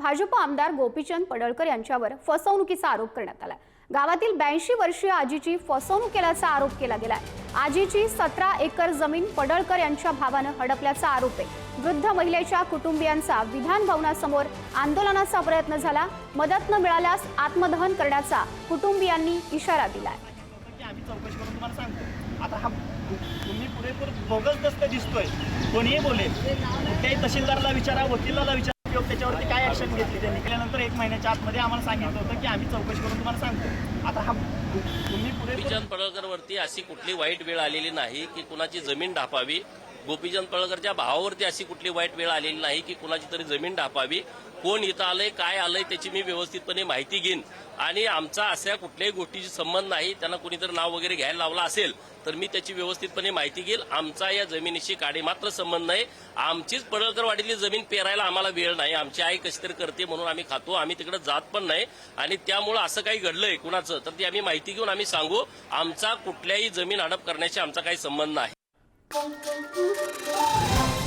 भाजप आमदार गोपीचंद पडळकर यांच्यावर फसवणुकीचा आरोप करण्यात आला गावातील ब्याऐंशी वर्षीय आजीची फसवणूक केल्याचा आरोप केला गेलाय. आजीची सतरा एकर जमीन पडळकर यांच्या भावानं हडपल्याचा आरोप आहे. वृद्ध महिलेच्या कुटुंबियांचा विधान भवनासमोर आंदोलनाचा प्रयत्न झाला. मदत न मिळाल्यास आत्मदहन करण्याचा कुटुंबियांनी इशारा दिलाय. तुम्ही पुरेपूर बोगस दस्त दिसतोय. कोणीही बोले कुठल्याही तहसीलदारला विचारा वकिलाला विचारा. किंवा त्याच्यावरती काय ऍक्शन घेतली त्यांनी? केल्यानंतर एक महिन्याच्या आतमध्ये आम्हाला सांगितलं होतं की आम्ही चौकशी करून तुम्हाला सांगतो. आता हा तुम्ही पुढे विजन पडळकरवरती अशी कुठली वाईट वेळ आलेली नाही की कुणाची जमीन ढापावी गोपीचंद पळकरच्या भावावरती अशी कुठली वाईट वेळ आलेली नाही की कुणाची तरी जमीन ढापावी. कोण इथं आलंय काय आलंय त्याची मी व्यवस्थितपणे माहिती घेईन. आणि आमचा अशा कुठल्याही गोष्टीशी संबंध नाही त्यांना कुणीतरी नाव वगैरे घ्यायला लावलं असेल तर मी त्याची व्यवस्थितपणे माहिती घेईल. आमचा या जमिनीशी काडी मात्र संबंध नाही. आमचीच पडळकरवाडीतली जमीन पेरायला आम्हाला वेळ नाही. आमची आई कशी तरी करते म्हणून आम्ही खातो आम्ही तिकडे जात पण नाही. आणि त्यामुळं असं काही घडलंय कुणाचं तर ती आम्ही माहिती घेऊन आम्ही सांगू आमचा कुठल्याही जमीन हडप करण्याशी आमचा काही संबंध नाही. Pum, pum, pum, pum.